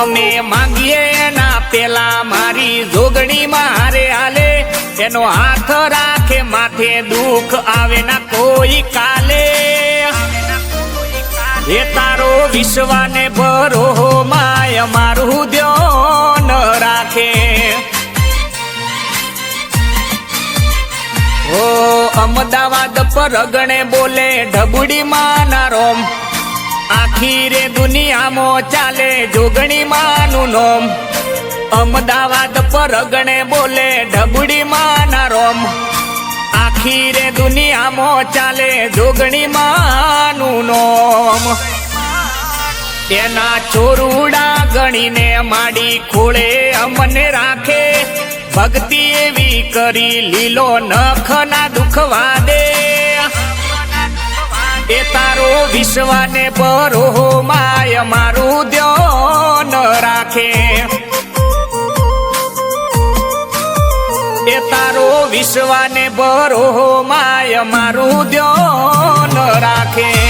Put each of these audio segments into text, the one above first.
અમે માંગીએ એના પેલા મારી જોગણી મારે હાલે. એનો હાથ રાખે માથે દુઃખ આવે ના કોઈ કાલે. એ તારો વિશ્વાને ભરો માય મારું ધ્યાન રાખે. ઓ અમદાવાદ પર ગણે બોલે રોમ આખી રે દુનિયામાં ચાલે જોગણી માનું નોમ. અમદાવાદ પરગણે બોલે ઢબુડી માના રોમ. આખી રે દુનિયામાં ચાલે જોગણી માનું નોમ. એના ચોરુડા ગણીને માડી ખોળે અમને રાખે. ભક્તિ એવી કરી લીલો નખ ના દુખવા દે એ તારો વિશ્વાને બરો માય મારું ધ્યાન રાખે. એ તારો વિશ્વાને બરો માય મારું ધ્યાન રાખે.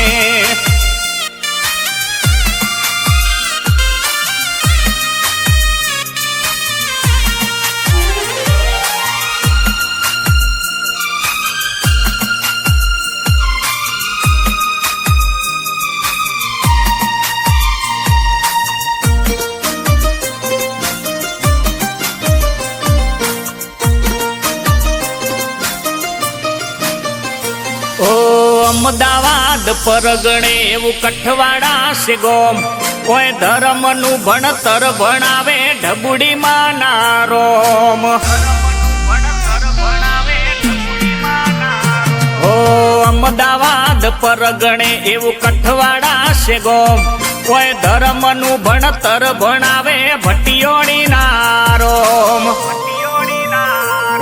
અમદાવાદ પરગણે એવું કઠવાડા છે ગોમ કોઈ ધર્મનું ભણતર ભણાવે ઢબુડી માના રોમ ઓ અમદાવાદ પરગણે એવું કઠવાડા છે ગોમ કોઈ ધર્મનું ભણતર ભણાવે ભટિયોણી ના રોમ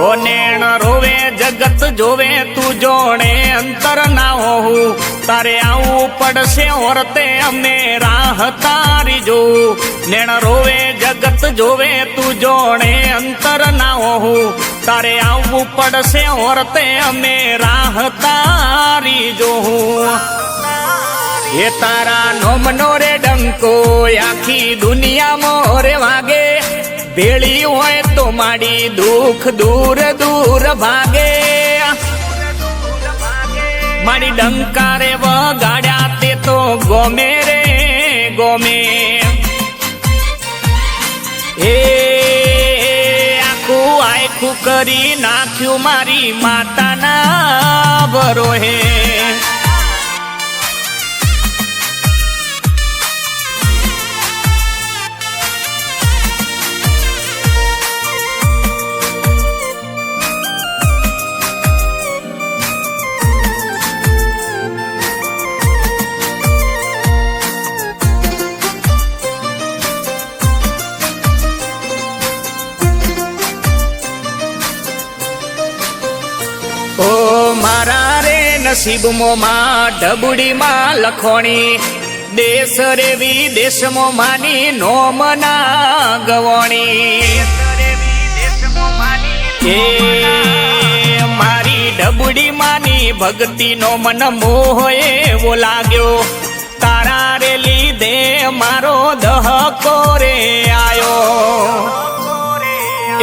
ઓ નેણ રોવે, જગત જોવે, તું જોણે, અંતર ના હોવું. તારે આવું પડશે ઓરતે અમે રાહ તારી જો નેણ રોવે, જગત જોવે, તું જોણે, અંતર ના હોવું. તારે આવવું પડશે ઓરતે અમે રાહ તારી જો એ તારા નોમનો રે ડંકો, આખી દુનિયા મોરે વાગે. ભેળી હોય તો માડી દુઃખ દૂર દૂર ભાગે. મારી ડંકારે વગાડ્યા તે તો ગોમે રે, ગોમે. એ આખું આખું કરી નાખ્યું મારી માતાના બરોહે નસીબમાં માં ઢબુડીમાં લખોણી. દેશ રે વિદેશમાં માની નોમના ગવણી મારી ઢબુડી માની ભક્તિનો મન મોહ એવો લાગ્યો. તારા રે લીધે મારો દહકો રે આયો.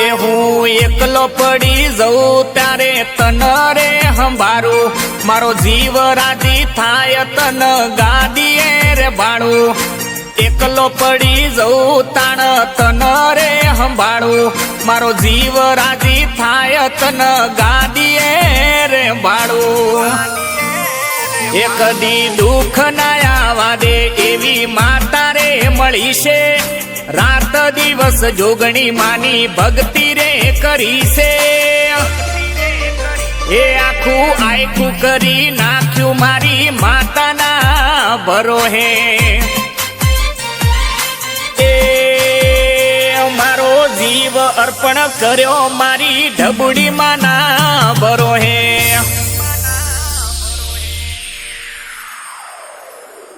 એ હું એકલો પડી જઉં ત્યારે તન રે હંભારું મારો જીવ રાજી થાય તન ગાદીએ રે બાળું. એકલો પડી જઉં તાણ તન રે સંભાળું. મારો જીવ રાજી થાય તન ગાદીએ રે બાળું. એક દી દુઃખ ના આવા દે એવી માતા રે મળી છે. રાત દિવસ જોગણી માની ભક્તિ રે કરી છે. એ આખું આખું કરી નાખ્યું મારી માતાના ભરોહે. એ મારો જીવ અર્પણ કર્યો મારી ઢબુડી માના બરોહે